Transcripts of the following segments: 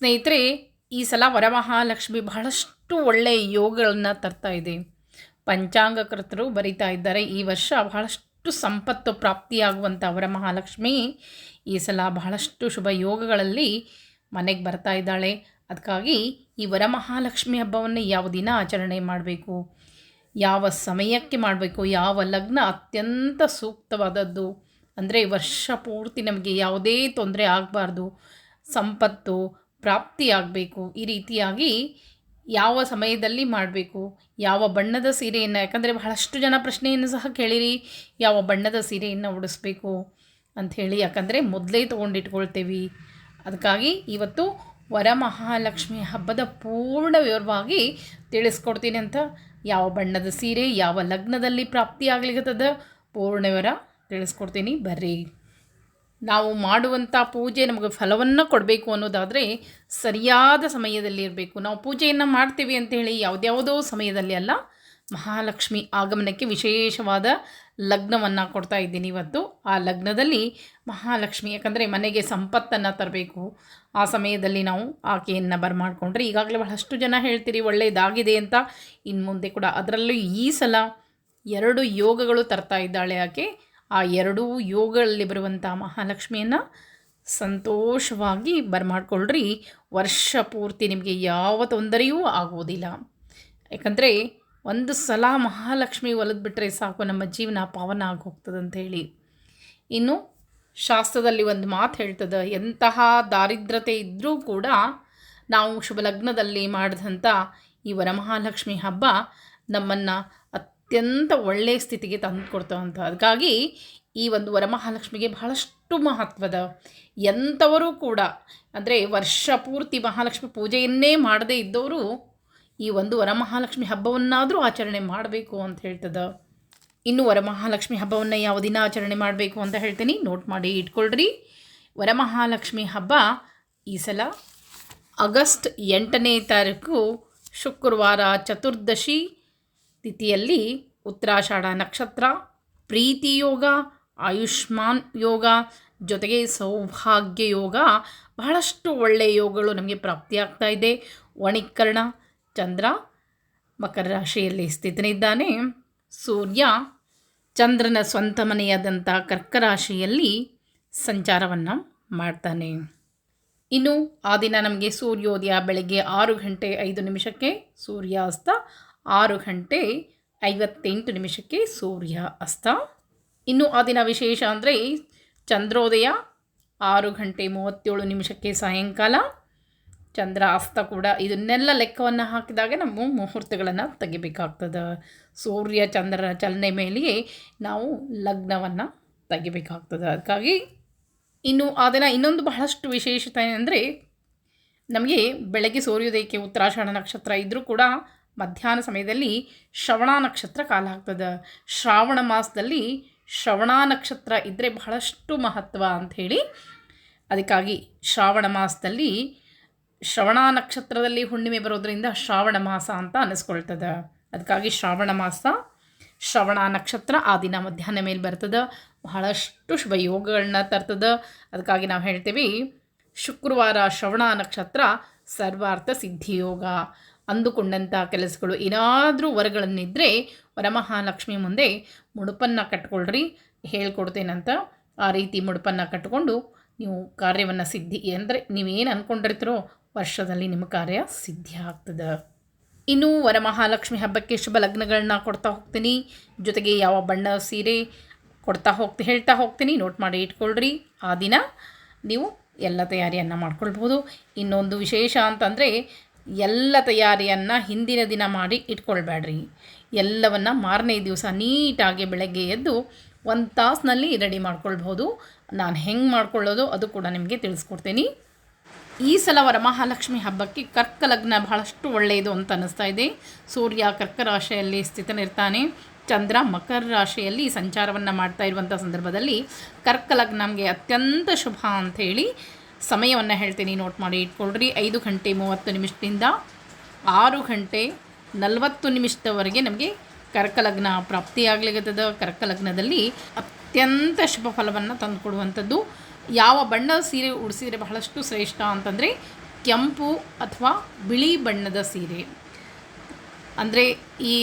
ಸ್ನೇಹಿತರೆ, ಈ ಸಲ ವರಮಹಾಲಕ್ಷ್ಮಿ ಬಹಳಷ್ಟು ಒಳ್ಳೆಯ ಯೋಗಗಳನ್ನು ತರ್ತಾ ಇದೆ. ಪಂಚಾಂಗಕರ್ತರು ಬರಿತಾ ಇದ್ದಾರೆ. ಈ ವರ್ಷ ಬಹಳಷ್ಟು ಸಂಪತ್ತು ಪ್ರಾಪ್ತಿಯಾಗುವಂಥ ವರಮಹಾಲಕ್ಷ್ಮಿ ಈ ಸಲ ಬಹಳಷ್ಟು ಶುಭ ಯೋಗಗಳಲ್ಲಿ ಮನೆಗೆ ಬರ್ತಾ ಇದ್ದಾಳೆ. ಅದಕ್ಕಾಗಿ ಈ ವರಮಹಾಲಕ್ಷ್ಮಿ ಹಬ್ಬವನ್ನು ಯಾವ ದಿನ ಆಚರಣೆ ಮಾಡಬೇಕು? ಯಾವ ಸಮಯಕ್ಕೆ ಮಾಡಬೇಕು? ಯಾವ ಲಗ್ನ ಅತ್ಯಂತ ಸೂಕ್ತವಾದದ್ದು? ಅಂದರೆ ವರ್ಷ ಪೂರ್ತಿ ನಮಗೆ ಯಾವುದೇ ತೊಂದರೆ ಆಗಬಾರ್ದು. ಸಂಪತ್ತು ಪ್ರಾಪ್ತಿಯಾಗಬೇಕು. ಈ ರೀತಿಯಾಗಿ ಯಾವ ಸಮಯದಲ್ಲಿ ಮಾಡಬೇಕು? ಯಾವ ಬಣ್ಣದ ಸೀರೆಯನ್ನು, ಯಾಕಂದರೆ ಬಹಳಷ್ಟು ಜನ ಪ್ರಶ್ನೆಯನ್ನು ಸಹ ಕೇಳಿರಿ. ಯಾವ ಬಣ್ಣದ ಸೀರೆಯನ್ನು ಉಡಿಸ್ಬೇಕು ಅಂಥೇಳಿ ಯಾಕಂದರೆ ಮೊದಲೇ ತೊಗೊಂಡಿಟ್ಕೊಳ್ತೇವೆ. ಅದಕ್ಕಾಗಿ ಇವತ್ತು ವರಮಹಾಲಕ್ಷ್ಮಿ ಹಬ್ಬದ ಪೂರ್ಣ ವಿವರವಾಗಿ ತಿಳಿಸ್ಕೊಡ್ತೀನಿ ಅಂತ ಯಾವ ಬಣ್ಣದ ಸೀರೆ, ಯಾವ ಲಗ್ನದಲ್ಲಿ ಪ್ರಾಪ್ತಿಯಾಗಲಿಕ್ಕದ ಪೂರ್ಣ ವಿವರ ತಿಳಿಸ್ಕೊಡ್ತೀನಿ. ಬರ್ರಿ. ನಾವು ಮಾಡುವಂಥ ಪೂಜೆ ನಮಗೆ ಫಲವನ್ನು ಕೊಡಬೇಕು ಅನ್ನೋದಾದರೆ ಸರಿಯಾದ ಸಮಯದಲ್ಲಿ ಇರಬೇಕು. ನಾವು ಪೂಜೆಯನ್ನು ಮಾಡ್ತೀವಿ ಅಂತೇಳಿ ಯಾವುದ್ಯಾವುದೋ ಸಮಯದಲ್ಲಿ ಅಲ್ಲ, ಮಹಾಲಕ್ಷ್ಮಿ ಆಗಮನಕ್ಕೆ ವಿಶೇಷವಾದ ಲಗ್ನವನ್ನು ಕೊಡ್ತಾ ಇದ್ದೀನಿ ಇವತ್ತು. ಆ ಲಗ್ನದಲ್ಲಿ ಮಹಾಲಕ್ಷ್ಮಿ, ಯಾಕಂದರೆ ಮನೆಗೆ ಸಂಪತ್ತನ್ನು ತರಬೇಕು. ಆ ಸಮಯದಲ್ಲಿ ನಾವು ಆಕೆಯನ್ನು ಬರಮಾಡ್ಕೊಂಡ್ರೆ ಈಗಾಗಲೇ ಬಹಳಷ್ಟು ಜನ ಹೇಳ್ತೀರಿ ಒಳ್ಳೆಯದಾಗಿದೆ ಅಂತ. ಇನ್ನು ಮುಂದೆ ಕೂಡ ಅದರಲ್ಲೂ ಈ ಸಲ ಎರಡು ಯೋಗಗಳು ತರ್ತಾ ಇದ್ದಾಳೆ ಆಕೆ. ಆ ಎರಡೂ ಯೋಗಗಳಲ್ಲಿ ಬರುವಂಥ ಮಹಾಲಕ್ಷ್ಮಿಯನ್ನು ಸಂತೋಷವಾಗಿ ಬರಮಾಡ್ಕೊಳ್ರಿ. ವರ್ಷ ಪೂರ್ತಿ ನಿಮಗೆ ಯಾವ ತೊಂದರೆಯೂ ಆಗುವುದಿಲ್ಲ. ಯಾಕಂದರೆ ಒಂದು ಸಲ ಮಹಾಲಕ್ಷ್ಮಿ ಒಲಿದು ಬಿಟ್ಟರೆ ಸಾಕು, ನಮ್ಮ ಜೀವನ ಪಾವನ ಆಗಿ ಹೋಗ್ತದಂತ ಹೇಳಿ. ಇನ್ನು ಶಾಸ್ತ್ರದಲ್ಲಿ ಒಂದು ಮಾತು ಹೇಳ್ತದೆ, ಎಂತಹ ದಾರಿದ್ರತೆ ಇದ್ದರೂ ಕೂಡ ನಾವು ಶುಭ ಲಗ್ನದಲ್ಲಿ ಮಾಡಿದಂಥ ಈ ವರಮಹಾಲಕ್ಷ್ಮಿ ಹಬ್ಬ ನಮ್ಮನ್ನು ಅತ್ಯಂತ ಒಳ್ಳೆಯ ಸ್ಥಿತಿಗೆ ತಂದು ಕೊಡ್ತಾವಂತ ಅದಕ್ಕಾಗಿ ಈ ಒಂದು ವರಮಹಾಲಕ್ಷ್ಮಿಗೆ ಬಹಳಷ್ಟು ಮಹತ್ವದ ಎಂಥವರು ಕೂಡ, ಅಂದರೆ ವರ್ಷ ಪೂರ್ತಿ ಮಹಾಲಕ್ಷ್ಮಿ ಪೂಜೆಯನ್ನೇ ಮಾಡದೇ ಇದ್ದವರು ಈ ಒಂದು ವರಮಹಾಲಕ್ಷ್ಮಿ ಹಬ್ಬವನ್ನಾದರೂ ಆಚರಣೆ ಮಾಡಬೇಕು ಅಂತ ಹೇಳ್ತದ. ಇನ್ನು ವರಮಹಾಲಕ್ಷ್ಮಿ ಹಬ್ಬವನ್ನು ಯಾವ ದಿನ ಆಚರಣೆ ಮಾಡಬೇಕು ಅಂತ ಹೇಳ್ತೀನಿ. ನೋಟ್ ಮಾಡಿ ಇಟ್ಕೊಳ್ರಿ. ವರಮಹಾಲಕ್ಷ್ಮಿ ಹಬ್ಬ ಈ ಸಲ ಆಗಸ್ಟ್ ಎಂಟನೇ ತಾರೀಕು ಶುಕ್ರವಾರ ಚತುರ್ದಶಿ ತಿಥಿಯಲ್ಲಿ ಉತ್ತರಾಷಾಢ ನಕ್ಷತ್ರ, ಪ್ರೀತಿ ಯೋಗ, ಆಯುಷ್ಮಾನ್ ಯೋಗ ಜೊತೆಗೆ ಸೌಭಾಗ್ಯ ಯೋಗ, ಬಹಳಷ್ಟು ಒಳ್ಳೆಯ ಯೋಗಗಳು ನಮಗೆ ಪ್ರಾಪ್ತಿಯಾಗ್ತಾ ಇದೆ. ವಣಿಕರ್ಣ, ಚಂದ್ರ, ಮಕರ ರಾಶಿಯಲ್ಲಿ ಸ್ಥಿತನಿದ್ದಾನೆ. ಸೂರ್ಯ, ಚಂದ್ರನ ಸ್ವಂತ ಮನೆಯಾದಂಥ ಕರ್ಕರಾಶಿಯಲ್ಲಿ ಸಂಚಾರವನ್ನು ಮಾಡ್ತಾನೆ. ಇನ್ನು ಆ ದಿನ ನಮಗೆ ಸೂರ್ಯೋದಯ ಬೆಳಗ್ಗೆ ಆರು ಗಂಟೆ ಐದು ನಿಮಿಷಕ್ಕೆ ಸೂರ್ಯಾಸ್ತ ಆರು ಗಂಟೆ ಐವತ್ತೆಂಟು ನಿಮಿಷಕ್ಕೆ ಸೂರ್ಯ ಅಸ್ತ. ಇನ್ನು ಆ ದಿನ ವಿಶೇಷ ಅಂದರೆ ಚಂದ್ರೋದಯ, ಆರು ಗಂಟೆ ಮೂವತ್ತೇಳು ನಿಮಿಷಕ್ಕೆ ಸಾಯಂಕಾಲ. ಚಂದ್ರ ಅಸ್ತ ಕೂಡ ಇದನ್ನೆಲ್ಲ ಲೆಕ್ಕವನ್ನು ಹಾಕಿದಾಗ ನಾವು ಮುಹೂರ್ತಗಳನ್ನು ತೆಗಿಬೇಕಾಗ್ತದೆ. ಸೂರ್ಯ ಚಂದ್ರನ ಚಲನೆ ಮೇಲೆಯೇ ನಾವು ಲಗ್ನವನ್ನು ತೆಗಿಬೇಕಾಗ್ತದೆ. ಅದಕ್ಕಾಗಿ ಇನ್ನು ಆ ದಿನ ಇನ್ನೊಂದು ಬಹಳಷ್ಟು ವಿಶೇಷತೆ ಅಂದರೆ ನಮಗೆ ಬೆಳಗ್ಗೆ ಸೂರ್ಯೋದಯಕ್ಕೆ ಉತ್ತರಾಷಾಢ ನಕ್ಷತ್ರ ಇದ್ದರೂ ಕೂಡ ಮಧ್ಯಾಹ್ನ ಸಮಯದಲ್ಲಿ ಶ್ರವಣ ನಕ್ಷತ್ರ ಕಾಲ ಆಗ್ತದೆ. ಶ್ರಾವಣ ಮಾಸದಲ್ಲಿ ಶ್ರವಣ ನಕ್ಷತ್ರ ಇದ್ದರೆ ಬಹಳಷ್ಟು ಮಹತ್ವ ಅಂಥೇಳಿ ಅದಕ್ಕಾಗಿ ಶ್ರಾವಣ ಮಾಸದಲ್ಲಿ ಶ್ರವಣ ನಕ್ಷತ್ರದಲ್ಲಿ ಹುಣ್ಣಿಮೆ ಬರೋದರಿಂದ ಶ್ರಾವಣ ಮಾಸ ಅಂತ ಅನ್ನಿಸ್ಕೊಳ್ತದೆ ಅದಕ್ಕಾಗಿ ಶ್ರಾವಣ ಮಾಸ, ಶ್ರವಣ ನಕ್ಷತ್ರ ಆ ದಿನ ಮಧ್ಯಾಹ್ನ ಮೇಲೆ ಬರ್ತದೆ. ಬಹಳಷ್ಟು ಶುಭ ಯೋಗಗಳನ್ನ ತರ್ತದೆ. ಅದಕ್ಕಾಗಿ ನಾವು ಹೇಳ್ತೀವಿ ಶುಕ್ರವಾರ ಶ್ರವಣ ನಕ್ಷತ್ರ ಸರ್ವಾರ್ಥ ಸಿದ್ಧಿಯೋಗ. ಅಂದುಕೊಂಡಂಥ ಕೆಲಸಗಳು. ಏನಾದರೂ ವರಗಳನ್ನಿದ್ದರೆ ವರಮಹಾಲಕ್ಷ್ಮಿ ಮುಂದೆ ಮುಡುಪನ್ನು ಕಟ್ಕೊಳ್ರಿ, ಹೇಳ್ಕೊಡ್ತೇನಂತ ಆ ರೀತಿ ಮುಡುಪನ್ನು ಕಟ್ಟಿಕೊಂಡು ನೀವು ಕಾರ್ಯವನ್ನು ಸಿದ್ಧಿ ಅಂದರೆ ನೀವೇನು ಅಂದ್ಕೊಂಡಿರ್ತೀರೋ ವರ್ಷದಲ್ಲಿ ನಿಮ್ಮ ಕಾರ್ಯ ಸಿದ್ಧಿ ಆಗ್ತದೆ. ಇನ್ನು ವರಮಹಾಲಕ್ಷ್ಮಿ ಹಬ್ಬಕ್ಕೆ ಶುಭ ಲಗ್ನಗಳನ್ನ ಕೊಡ್ತಾ ಹೋಗ್ತೀನಿ. ಜೊತೆಗೆ ಯಾವ ಬಣ್ಣ ಸೀರೆ ಕೊಡ್ತಾ ಹೋಗ್ತಿ, ಹೇಳ್ತಾ ಹೋಗ್ತೀನಿ. ನೋಟ್ ಮಾಡಿ ಇಟ್ಕೊಳ್ರಿ. ಆ ದಿನ ನೀವು ಎಲ್ಲ ತಯಾರಿಯನ್ನು ಮಾಡ್ಕೊಳ್ಬೋದು ಇನ್ನೊಂದು ವಿಶೇಷ ಅಂತಂದರೆ ಎಲ್ಲ ತಯಾರಿಯನ್ನು ಹಿಂದಿನ ದಿನ ಮಾಡಿ ಇಟ್ಕೊಳ್ಬೇಡ್ರಿ. ಎಲ್ಲವನ್ನು ಮಾರನೇ ದಿವಸ ನೀಟಾಗಿ ಬೆಳಗ್ಗೆ ಎದ್ದು ಒಂದು ತಾಸಿನಲ್ಲಿ ರೆಡಿ ಮಾಡ್ಕೊಳ್ಬೋದು ನಾನು ಹೆಂಗೆ ಮಾಡ್ಕೊಳ್ಳೋದು ಅದು ಕೂಡ ನಿಮಗೆ ತಿಳಿಸ್ಕೊಡ್ತೀನಿ. ಈ ಸಲ ವರಮಹಾಲಕ್ಷ್ಮಿ ಹಬ್ಬಕ್ಕೆ ಕರ್ಕ ಲಗ್ನ ಬಹಳಷ್ಟು ಒಳ್ಳೆಯದು ಅಂತ ಅನ್ನಿಸ್ತಾ ಇದೆ. ಸೂರ್ಯ ಕರ್ಕ ರಾಶಿಯಲ್ಲಿ ಸ್ಥಿತನಿರ್ತಾನೆ. ಚಂದ್ರ ಮಕರ ರಾಶಿಯಲ್ಲಿ ಸಂಚಾರವನ್ನು ಮಾಡ್ತಾ ಇರುವಂಥ ಸಂದರ್ಭದಲ್ಲಿ ಕರ್ಕ ಲಗ್ನಂಗೆ ಅತ್ಯಂತ ಶುಭ ಅಂಥೇಳಿ ಸಮಯವನ್ನು ಹೇಳ್ತೀನಿ ನೋಟ್ ಮಾಡಿ. ಇಟ್ಕೊಳ್ರಿ, ಐದು ಗಂಟೆ ಮೂವತ್ತು ನಿಮಿಷದಿಂದ ಆರು ಗಂಟೆ ನಲವತ್ತು ನಿಮಿಷದವರೆಗೆ ನಮಗೆ ಕರ್ಕಲಗ್ನ ಪ್ರಾಪ್ತಿಯಾಗಲಿಗತ್ತದ ಕರ್ಕಲಗ್ನದಲ್ಲಿ ಅತ್ಯಂತ ಶುಭ ಫಲವನ್ನು ತಂದುಕೊಡುವಂಥದ್ದು. ಯಾವ ಬಣ್ಣದ ಸೀರೆ ಉಡಿಸಿದರೆ ಬಹಳಷ್ಟು ಶ್ರೇಷ್ಠ ಅಂತಂದರೆ ಕೆಂಪು ಅಥವಾ ಬಿಳಿ ಬಣ್ಣದ ಸೀರೆ. ಅಂದರೆ ಈ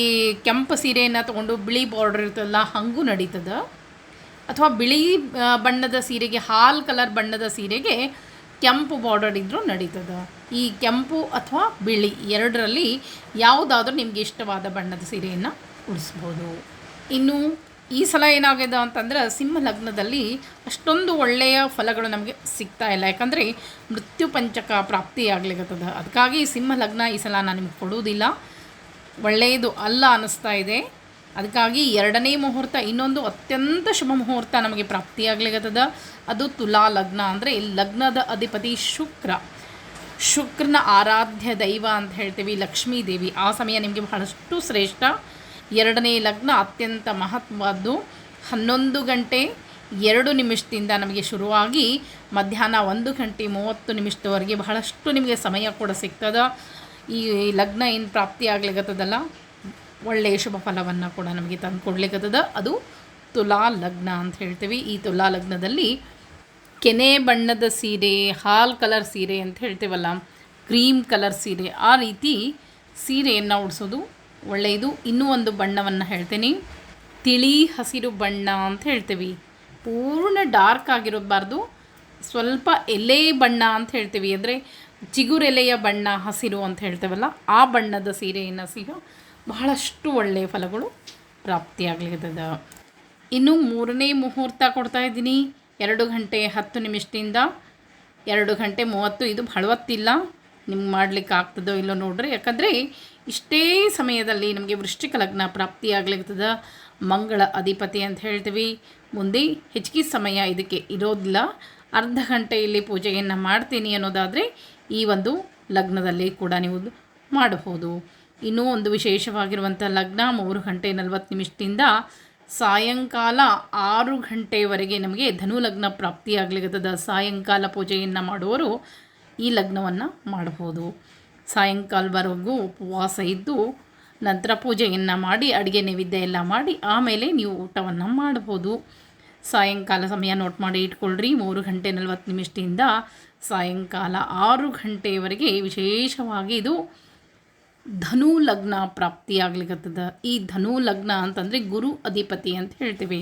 ಕೆಂಪು ಸೀರೆಯನ್ನು ತೊಗೊಂಡು ಬಿಳಿ ಬಾರ್ಡರ್ ಇರ್ತದಲ್ಲ, ಹಾಗೂ ನಡೀತದ. ಅಥವಾ ಬಿಳಿ ಬಣ್ಣದ ಸೀರೆಗೆ, ಹಾಲ್ ಕಲರ್ ಬಣ್ಣದ ಸೀರೆಗೆ ಕೆಂಪು ಬಾರ್ಡರ್ ಇದ್ದರೂ ನಡೀತದೆ. ಈ ಕೆಂಪು ಅಥವಾ ಬಿಳಿ ಎರಡರಲ್ಲಿ ಯಾವುದಾದ್ರೂ ನಿಮಗೆ ಇಷ್ಟವಾದ ಬಣ್ಣದ ಸೀರೆಯನ್ನು ಉಡಿಸ್ಬೋದು. ಇನ್ನು ಈ ಸಲ ಏನಾಗಿದೆ ಅಂತಂದ್ರೆ ಸಿಂಹ ಲಗ್ನದಲ್ಲಿ ಅಷ್ಟೊಂದು ಒಳ್ಳೆಯ ಫಲಗಳು ನಮಗೆ ಸಿಗ್ತಾ ಇಲ್ಲ. ಯಾಕಂದರೆ ಮೃತ್ಯು ಪಂಚಕ ಪ್ರಾಪ್ತಿಯಾಗ್ಲಿಕ್ಕತ್ತದ ಅದಕ್ಕಾಗಿ ಸಿಂಹ ಲಗ್ನ ಈ ಸಲ ನಾನು ನಿಮಗೆ ಕೊಡುವುದಿಲ್ಲ. ಒಳ್ಳೆಯದು ಅಲ್ಲ ಅನ್ನಿಸ್ತಾ ಇದೆ. ಅದಕ್ಕಾಗಿ ಎರಡನೇ ಮುಹೂರ್ತ, ಇನ್ನೊಂದು ಅತ್ಯಂತ ಶುಭ ಮುಹೂರ್ತ ನಮಗೆ ಪ್ರಾಪ್ತಿಯಾಗ್ಲಿಕ್ಕತ್ತದ ಅದು ತುಲಾ ಲಗ್ನ ಅಂದರೆ ಲಗ್ನದ ಅಧಿಪತಿ ಶುಕ್ರ. ಶುಕ್ರನ ಆರಾಧ್ಯ ದೈವ ಅಂತ ಹೇಳ್ತೀವಿ, ಲಕ್ಷ್ಮೀ ದೇವಿ. ಆ ಸಮಯ ನಿಮಗೆ ಬಹಳಷ್ಟು ಶ್ರೇಷ್ಠ. ಎರಡನೇ ಲಗ್ನ ಅತ್ಯಂತ ಮಹತ್ವದ್ದು. ಹನ್ನೊಂದು ಗಂಟೆ ಎರಡು ನಿಮಿಷದಿಂದ ನಮಗೆ ಶುರುವಾಗಿ ಮಧ್ಯಾಹ್ನ ಒಂದು ಗಂಟೆ ಮೂವತ್ತು ನಿಮಿಷದವರೆಗೆ ಬಹಳಷ್ಟು ನಿಮಗೆ ಸಮಯ ಕೂಡ ಸಿಗ್ತದ. ಈ ಲಗ್ನ ಏನು ಪ್ರಾಪ್ತಿ ಆಗ್ಲಿಕ್ಕತ್ತದಲ್ಲ ಒಳ್ಳೆಯ ಶುಭ ಫಲವನ್ನು ಕೂಡ ನಮಗೆ ತಂದು ಕೊಡಲಿಕ್ಕದ ಅದು ತುಲಾ ಲಗ್ನ ಅಂತ ಹೇಳ್ತೀವಿ. ಈ ತುಲಾ ಲಗ್ನದಲ್ಲಿ ಕೆನೆ ಬಣ್ಣದ ಸೀರೆ, ಹಾಲ್ ಕಲರ್ ಸೀರೆ ಅಂತ ಹೇಳ್ತೀವಲ್ಲ, ಕ್ರೀಮ್ ಕಲರ್ ಸೀರೆ, ಆ ರೀತಿ ಸೀರೆಯನ್ನು ಉಡಿಸೋದು ಒಳ್ಳೆಯದು. ಇನ್ನೂ ಒಂದು ಬಣ್ಣವನ್ನು ಹೇಳ್ತೀನಿ. ತಿಳಿ ಹಸಿರು ಬಣ್ಣ ಅಂತ ಹೇಳ್ತೀವಿ. ಪೂರ್ಣ ಡಾರ್ಕ್ ಆಗಿರಬಾರ್ದು ಸ್ವಲ್ಪ ಎಲೆ ಬಣ್ಣ ಅಂತ ಹೇಳ್ತೀವಿ. ಅಂದರೆ ಚಿಗುರೆಲೆಯ ಬಣ್ಣ ಹಸಿರು ಅಂತ ಹೇಳ್ತೇವಲ್ಲ, ಆ ಬಣ್ಣದ ಸೀರೆಯನ್ನು ಸಹ ಬಹಳಷ್ಟು ಒಳ್ಳೆಯ ಫಲಗಳು ಪ್ರಾಪ್ತಿಯಾಗಲಿದ್ದದ ಇನ್ನು ಮೂರನೇ ಮುಹೂರ್ತ ಕೊಡ್ತಾ ಇದ್ದೀನಿ. ಎರಡು ಗಂಟೆ ಹತ್ತು ನಿಮಿಷದಿಂದ ಎರಡು ಗಂಟೆ ಮೂವತ್ತು. ಇದು ಬಹಳವತ್ತಿಲ್ಲ ನಿಮ್ಗೆ ಮಾಡ್ಲಿಕ್ಕೆ ಆಗ್ತದೋ ಇಲ್ಲೋ ನೋಡ್ರಿ. ಯಾಕಂದರೆ ಇಷ್ಟೇ ಸಮಯದಲ್ಲಿ ನಮಗೆ ವೃಶ್ಚಿಕ ಲಗ್ನ ಪ್ರಾಪ್ತಿಯಾಗ್ಲಿರ್ತದ ಮಂಗಳ ಅಧಿಪತಿ ಅಂತ ಹೇಳ್ತೀವಿ. ಮುಂದೆ ಹೆಚ್ಚಿಗೆ ಸಮಯ ಇದಕ್ಕೆ ಇರೋದಿಲ್ಲ. ಅರ್ಧ ಗಂಟೆಯಲ್ಲಿ ಪೂಜೆಯನ್ನು ಮಾಡ್ತೀನಿ ಅನ್ನೋದಾದರೆ ಈ ಒಂದು ಲಗ್ನದಲ್ಲಿ ಕೂಡ ನೀವು ಮಾಡಬಹುದು. ಇನ್ನೂ ಒಂದು ವಿಶೇಷವಾಗಿರುವಂಥ ಲಗ್ನ ಮೂರು ಗಂಟೆ ನಲವತ್ತು ನಿಮಿಷದಿಂದ ಸಾಯಂಕಾಲ ಆರು ಗಂಟೆವರೆಗೆ ನಮಗೆ ಧನು ಲಗ್ನ ಪ್ರಾಪ್ತಿಯಾಗಲಿಕ್ಕದ ಸಾಯಂಕಾಲ ಪೂಜೆಯನ್ನು ಮಾಡುವವರು ಈ ಲಗ್ನವನ್ನು ಮಾಡಬಹುದು. ಸಾಯಂಕಾಲವರೆಗೂ ಉಪವಾಸ ಇದ್ದು ನಂತರ ಪೂಜೆಯನ್ನು ಮಾಡಿ, ಅಡುಗೆ ನೈವೇದ್ಯ ಎಲ್ಲ ಮಾಡಿ, ಆಮೇಲೆ ನೀವು ಊಟವನ್ನು ಮಾಡ್ಬೋದು ಸಾಯಂಕಾಲ ಸಮಯ ನೋಟ್ ಮಾಡಿ ಇಟ್ಕೊಳ್ರಿ. ಮೂರು ಗಂಟೆ ನಲವತ್ತು ನಿಮಿಷದಿಂದ ಸಾಯಂಕಾಲ ಆರು ಗಂಟೆಯವರೆಗೆ ವಿಶೇಷವಾಗಿ ಇದು ಧನು ಲಗ್ನ ಪ್ರಾಪ್ತಿಯಾಗ್ಲಿಕ್ಕತ್ತದ ಈ ಧನು ಲಗ್ನ ಅಂತಂದರೆ ಗುರು ಅಧಿಪತಿ ಅಂತ ಹೇಳ್ತೀವಿ.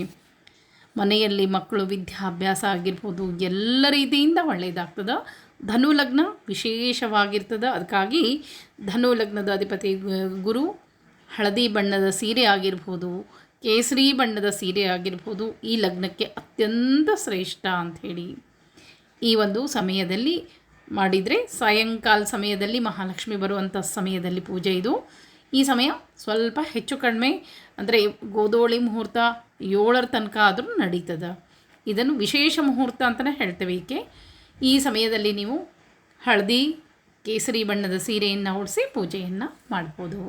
ಮನೆಯಲ್ಲಿ ಮಕ್ಕಳು ವಿದ್ಯಾಭ್ಯಾಸ ಆಗಿರ್ಬೋದು, ಎಲ್ಲ ರೀತಿಯಿಂದ ಒಳ್ಳೆಯದಾಗ್ತದೆ ಧನು ಲಗ್ನ ವಿಶೇಷವಾಗಿರ್ತದೆ. ಅದಕ್ಕಾಗಿ ಧನು ಲಗ್ನದ ಅಧಿಪತಿ ಗುರು ಹಳದಿ ಬಣ್ಣದ ಸೀರೆ ಆಗಿರ್ಬೋದು, ಕೇಸರಿ ಬಣ್ಣದ ಸೀರೆ ಆಗಿರ್ಬೋದು, ಈ ಲಗ್ನಕ್ಕೆ ಅತ್ಯಂತ ಶ್ರೇಷ್ಠ ಅಂಥೇಳಿ ಈ ಒಂದು ಸಮಯದಲ್ಲಿ ಮಾಡಿದರೆ ಸಾಯಂಕಾಲ ಸಮಯದಲ್ಲಿ ಮಹಾಲಕ್ಷ್ಮಿ ಬರುವಂಥ ಸಮಯದಲ್ಲಿ ಪೂಜೆ ಇದು. ಈ ಸಮಯ ಸ್ವಲ್ಪ ಹೆಚ್ಚು ಕಡಿಮೆ, ಅಂದರೆ ಗೋಧೋಳಿ ಮುಹೂರ್ತ ಏಳರ ತನಕ ಆದರೂ ನಡೀತದೆ. ಇದನ್ನು ವಿಶೇಷ ಮುಹೂರ್ತ ಅಂತಲೇ ಹೇಳ್ತೇವೆ ಈಕೆ. ಈ ಸಮಯದಲ್ಲಿ ನೀವು ಹಳದಿ, ಕೇಸರಿ ಬಣ್ಣದ ಸೀರೆಯನ್ನು ಉಡಿಸಿ ಪೂಜೆಯನ್ನು ಮಾಡ್ಬೋದು.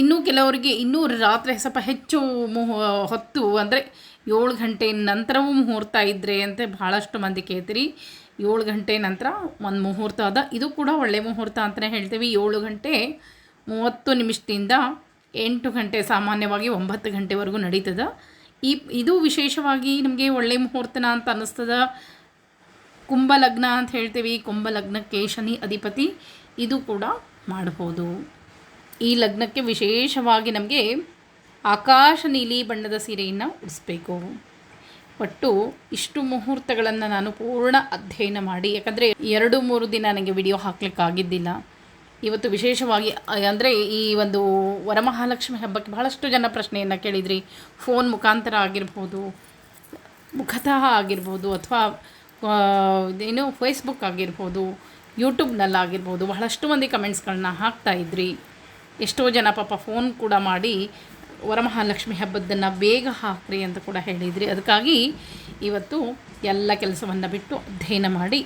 ಇನ್ನೂ ಕೆಲವರಿಗೆ ಇನ್ನೂ ರಾತ್ರಿ ಸ್ವಲ್ಪ ಹೆಚ್ಚು ಮುಹೂ, ಹೊತ್ತು ಅಂದರೆ ಏಳು ಗಂಟೆ ನಂತರವೂ ಮುಹೂರ್ತ ಇದ್ದರೆ ಅಂತ ಭಾಳಷ್ಟು ಮಂದಿ ಕೇಳ್ತೀರಿ. ಏಳು ಗಂಟೆ ನಂತರ ಒಂದು ಮುಹೂರ್ತ ಅದ. ಇದು ಕೂಡ ಒಳ್ಳೆಯ ಮುಹೂರ್ತ ಅಂತಲೇ ಹೇಳ್ತೀವಿ. ಏಳು ಗಂಟೆ ಮೂವತ್ತು ನಿಮಿಷದಿಂದ ಎಂಟು ಗಂಟೆ ಸಾಮಾನ್ಯವಾಗಿ ಒಂಬತ್ತು ಗಂಟೆವರೆಗೂ ನಡೀತದೆ. ಈ ಇದು ವಿಶೇಷವಾಗಿ ನಮಗೆ ಒಳ್ಳೆಯ ಮುಹೂರ್ತನ ಅಂತ ಅನ್ನಿಸ್ತದ. ಕುಂಭ ಲಗ್ನ ಅಂತ ಹೇಳ್ತೀವಿ. ಕುಂಭ ಲಗ್ನಕ್ಕೆ ಶನಿ ಅಧಿಪತಿ. ಇದು ಕೂಡ ಮಾಡ್ಬೋದು. ಈ ಲಗ್ನಕ್ಕೆ ವಿಶೇಷವಾಗಿ ನಮಗೆ ಆಕಾಶ ನೀಲಿ ಬಣ್ಣದ ಸೀರೆಯನ್ನು ಉಡಿಸ್ಬೇಕು. ಒಟ್ಟು ಇಷ್ಟು ಮುಹೂರ್ತಗಳನ್ನು ನಾನು ಪೂರ್ಣ ಅಧ್ಯಯನ ಮಾಡಿ. ಯಾಕಂದರೆ ಎರಡು, ಮೂರು ದಿನ ನನಗೆ ವಿಡಿಯೋ ಹಾಕ್ಲಿಕ್ಕಾಗಿದ್ದಿಲ್ಲ. ಇವತ್ತು ವಿಶೇಷವಾಗಿ, ಅಂದರೆ ಈ ಒಂದು ವರಮಹಾಲಕ್ಷ್ಮಿ ಹಬ್ಬಕ್ಕೆ ಬಹಳಷ್ಟು ಜನ ಪ್ರಶ್ನೆಯನ್ನು ಕೇಳಿದ್ರಿ. ಫೋನ್ ಮುಖಾಂತರ ಆಗಿರ್ಬೋದು, ಮುಖತಃ ಆಗಿರ್ಬೋದು, ಅಥವಾ ಏನು ಫೇಸ್ಬುಕ್ ಆಗಿರ್ಬೋದು ಯೂಟ್ಯೂಬ್ನಲ್ಲಾಗಿರ್ಬೋದು ಬಹಳಷ್ಟು ಮಂದಿ ಕಮೆಂಟ್ಸ್ಗಳನ್ನ ಹಾಕ್ತಾ ಇದ್ರಿ. ಎಷ್ಟೋ ಜನ ಪಾಪ ಫೋನ್ ಕೂಡ ಮಾಡಿ ವರಮಹಾಲಕ್ಷ್ಮಿ ಹಬ್ಬದನ್ನು ಬೇಗ ಹಾಕ್ರಿ ಅಂತ ಕೂಡ ಹೇಳಿದ್ರಿ. ಅದಕ್ಕಾಗಿ ಇವತ್ತು ಎಲ್ಲ ಕೆಲಸವನ್ನು ಬಿಟ್ಟು ಅಧ್ಯಯನ ಮಾಡಿ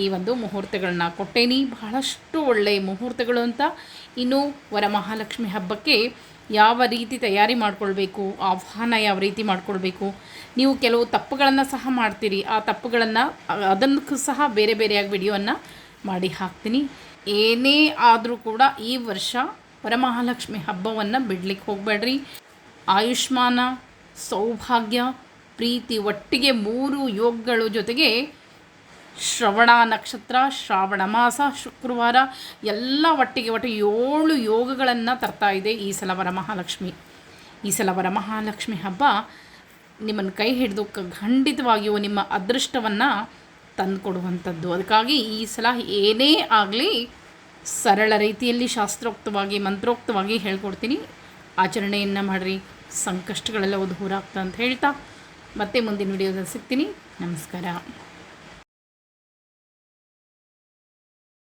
ಈ ಒಂದು ಮುಹೂರ್ತಗಳನ್ನ ಕೊಟ್ಟೇನಿ. ಬಹಳಷ್ಟು ಒಳ್ಳೆಯ ಮುಹೂರ್ತಗಳು ಅಂತ. ಇನ್ನು ವರಮಹಾಲಕ್ಷ್ಮಿ ಹಬ್ಬಕ್ಕೆ ಯಾವ ರೀತಿ ತಯಾರಿ ಮಾಡಿಕೊಳ್ಬೇಕು, ಆಹ್ವಾನ ಯಾವ ರೀತಿ ಮಾಡಿಕೊಳ್ಬೇಕು, ನೀವು ಕೆಲವು ತಪ್ಪುಗಳನ್ನು ಸಹ ಮಾಡ್ತೀರಿ. ಆ ತಪ್ಪುಗಳನ್ನು, ಅದನ್ನು ಸಹ ಬೇರೆ ಬೇರೆಯಾಗಿ ವಿಡಿಯೋವನ್ನು ಮಾಡಿ ಹಾಕ್ತೀನಿ. ಏನೇ ಆದರೂ ಕೂಡ ಈ ವರ್ಷ ವರಮಹಾಲಕ್ಷ್ಮಿ ಹಬ್ಬವನ್ನು ಬಿಡ್ಲಿಕ್ಕೆ ಹೋಗಬೇಡ್ರಿ. ಆಯುಷ್ಮಾನ, ಸೌಭಾಗ್ಯ, ಪ್ರೀತಿ ಒಟ್ಟಿಗೆ ಮೂರು ಯೋಗಗಳು ಜೊತೆಗೆ ಶ್ರವಣ ನಕ್ಷತ್ರ, ಶ್ರಾವಣ ಮಾಸ, ಶುಕ್ರವಾರ ಎಲ್ಲ ಒಟ್ಟಿಗೆ ಒಟ್ಟು ಏಳು ಯೋಗಗಳನ್ನು ತರ್ತಾ ಇದೆ ಈ ಸಲ ವರಮಹಾಲಕ್ಷ್ಮಿ. ಈ ಸಲ ವರಮಹಾಲಕ್ಷ್ಮಿ ಹಬ್ಬ ನಿಮ್ಮನ್ನು ಕೈ ಹಿಡಿದು ಖಂಡಿತವಾಗಿಯೂ ನಿಮ್ಮ ಅದೃಷ್ಟವನ್ನು ತಂದುಕೊಡುವಂಥದ್ದು. ಅದಕ್ಕಾಗಿ ಈ ಸಲ ಏನೇ ಆಗಲಿ ಸರಳ ರೀತಿಯಲ್ಲಿ ಶಾಸ್ತ್ರೋಕ್ತವಾಗಿ, ಮಂತ್ರೋಕ್ತವಾಗಿ ಹೇಳ್ಕೊಡ್ತೀನಿ. ಆಚರಣೆಯನ್ನು ಮಾಡಿರಿ. ಸಂಕಷ್ಟಗಳೆಲ್ಲ ಆಗ್ತಾ ಅಂತ ಹೇಳ್ತಾ ಮತ್ತೆ ಮುಂದಿನ ವಿಡಿಯೋದಲ್ಲಿ ಸಿಗ್ತೀನಿ. ನಮಸ್ಕಾರ.